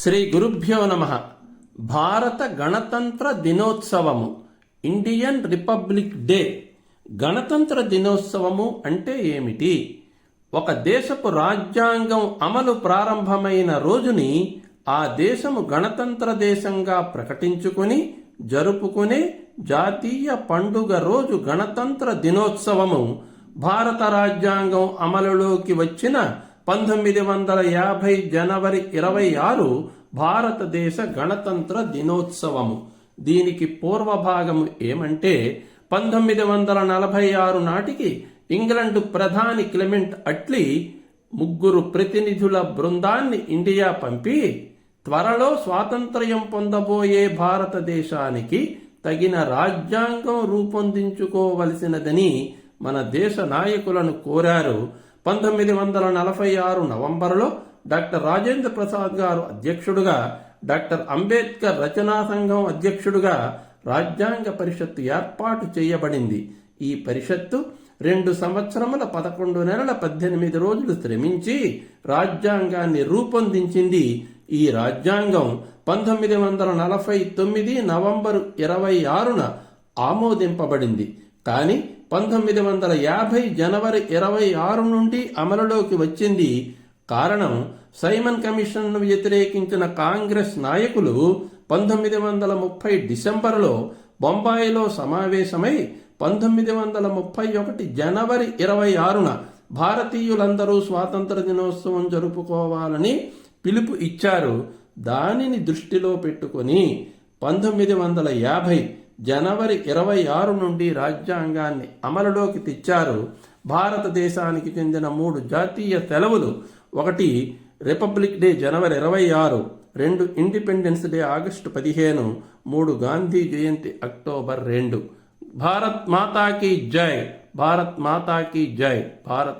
శ్రీ గురుభ్యో నమ. భారత గణతంత్ర దినోత్సవము ఇండియన్ రిపబ్లిక్ డే. గణతంత్ర దినోత్సవము అంటే ఏమిటి? ఒక దేశపు రాజ్యాంగం అమలు ప్రారంభమైన రోజుని ఆ దేశము గణతంత్ర దేశంగా ప్రకటించుకుని జరుపుకునే జాతీయ పండుగ రోజు గణతంత్ర దినోత్సవము భారత రాజ్యాంగం అమలులోకి వచ్చిన పంతొమ్మిది వందల యాభై జనవరి ఇరవై ఆరు భారతదేశ గణతంత్ర దినోత్సవము. దీనికి పూర్వభాగము ఏమంటే పంతొమ్మిది వందల నలభై ఆరు నాటికి ఇంగ్లండ్ ప్రధాని క్లెమెంట్ అట్లీ ముగ్గురు ప్రతినిధుల బృందాన్ని ఇండియా పంపి త్వరలో స్వాతంత్ర్యం పొందబోయే భారతదేశానికి తగిన రాజ్యాంగం రూపొందించుకోవలసినదని మన దేశ నాయకులను కోరారు పంతొమ్మిది వందల నలభై ఆరు నవంబర్లో డాక్టర్ రాజేంద్ర ప్రసాద్ గారు అధ్యక్షుడుగా డాక్టర్ అంబేద్కర్ రచనా సంఘం అధ్యక్షుడుగా రాజ్యాంగ పరిషత్తు ఏర్పాటు చేయబడింది. ఈ పరిషత్తు రెండు సంవత్సరముల పదకొండు నెలల పద్దెనిమిది రోజులు శ్రమించి రాజ్యాంగాన్ని రూపొందించింది. ఈ రాజ్యాంగం పంతొమ్మిది వందల నలభై తొమ్మిది నవంబరు ఇరవై ఆరున ఆమోదింపబడింది. కానీ పంతొమ్మిది వందల యాభై జనవరి ఇరవై ఆరు నుండి అమలులోకి వచ్చింది. కారణం సైమన్ కమిషన్ను వ్యతిరేకించిన కాంగ్రెస్ నాయకులు పంతొమ్మిది వందల ముప్పై డిసెంబర్లో బొంబాయిలో సమావేశమై పంతొమ్మిది వందల ముప్పై ఒకటి జనవరి ఇరవై ఆరున భారతీయులందరూ స్వాతంత్ర దినోత్సవం జరుపుకోవాలని పిలుపు ఇచ్చారు. దానిని దృష్టిలో పెట్టుకొని పంతొమ్మిది వందల యాభై జనవరి ఇరవై ఆరు నుండి రాజ్యాంగాన్ని అమలులోకి తెచ్చారు. భారతదేశానికి చెందిన మూడు జాతీయ సెలవులు. ఒకటి రిపబ్లిక్ డే జనవరి ఇరవై ఆరు రెండు ఇండిపెండెన్స్ డే ఆగస్టు పదిహేను మూడు గాంధీ జయంతి అక్టోబర్ రెండు. భారత్ మాతాకి జై భారత్ మాతాకి జై భారత్